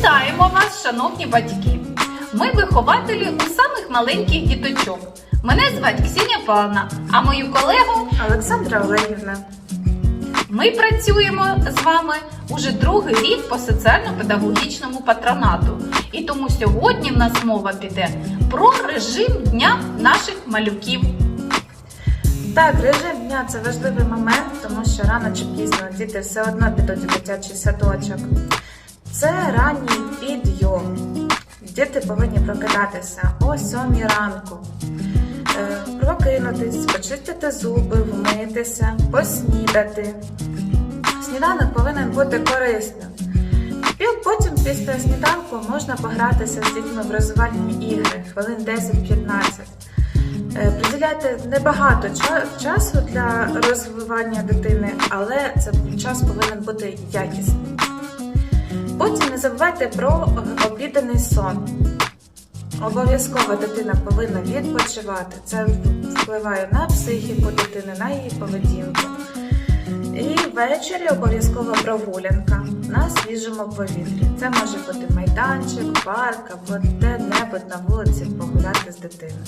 Вітаємо вас, шановні батьки! Ми вихователі у самих маленьких діточок. Мене звати Ксенія Павловна, а мою колегу Олександра Олегівна. ми працюємо з вами уже другий рік по соціально-педагогічному патронату. І тому сьогодні в нас мова піде про режим дня наших малюків. Так, режим дня це важливий момент, тому що рано чи пізно діти все одно підуть у дитячий садочок. Це ранній підйом. Діти повинні прокидатися о 7 ранку, Е, прокинутись, почистити зуби, вмитися, поснідати. Сніданок повинен бути корисним. Потім після сніданку можна погратися з дітьми в розвивальні ігри хвилин 10-15. Е, Приділяти небагато часу для розвивання дитини, але це час повинен бути якісним. Потім не забувайте про обіданий сон. Обов'язково дитина повинна відпочивати. Це впливає на психіку дитини, на її поведінку. І ввечері обов'язково прогулянка на свіжому повітрі. Це може бути майданчик, парк або де-небудь на вулиці погуляти з дитиною.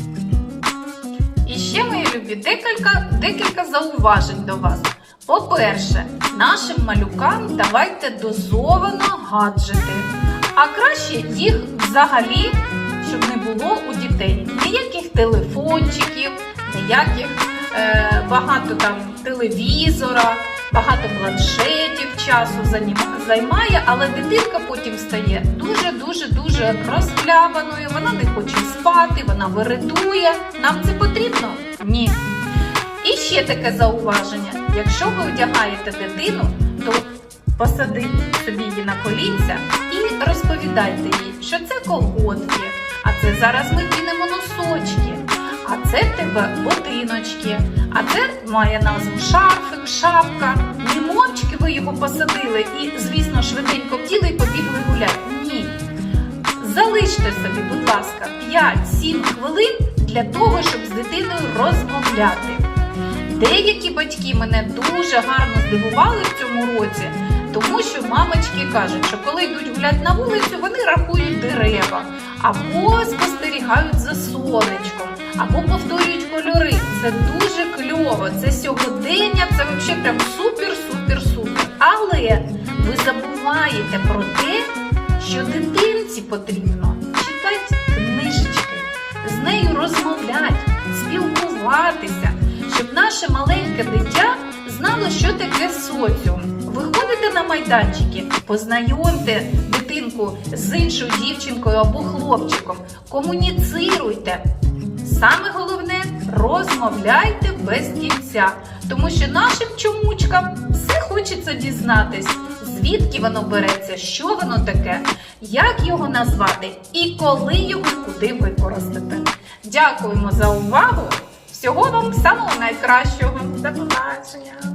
І ще, мої любі, декілька, декілька зауважень до вас. По-перше, нашим малюкам давайте дозовано гаджети, а краще їх взагалі, щоб не було у дітей ніяких телефончиків, ніяких е, багато там телевізора, багато планшетів часу займає, але дитинка потім стає дуже дуже дуже розхлябаною. Вона не хоче спати, вона виридує. Нам це потрібно? Ні. І ще таке зауваження: якщо ви одягаєте дитину, то посадіть собі її на колінця і розповідайте їй, що це колготки, а це зараз ми кинемо носочки, а це в тебе ботиночки, а це має назву шарфик, шапка. Не мовчки ви його посадили і, звісно, швиденько вділи і побігли гуляти. Ні. Залиште собі, будь ласка, 5-7 хвилин для того, щоб з дитиною розмовляти. Деякі батьки мене дуже гарно здивували в цьому році, тому що мамочки кажуть, що коли йдуть гуляти на вулицю, вони рахують дерева, або спостерігають за сонечком, або повторюють кольори. Це дуже кльово. Це сьогодення, це взагалі прям супер-супер-супер. Але ви забуваєте про те, що дитинці потрібно читати книжечки, з нею розмовляти, спілкуватися, наше маленьке дитя знало, що таке соціум. Виходите на майданчики, познайомте дитинку з іншою дівчинкою або хлопчиком, комуніцируйте. Саме головне розмовляйте без кінця, тому що нашим чомучкам все хочеться дізнатись, звідки воно береться, що воно таке, як його назвати і коли його куди використати. Дякуємо за увагу! Всього вам самого найкращого! До побачення!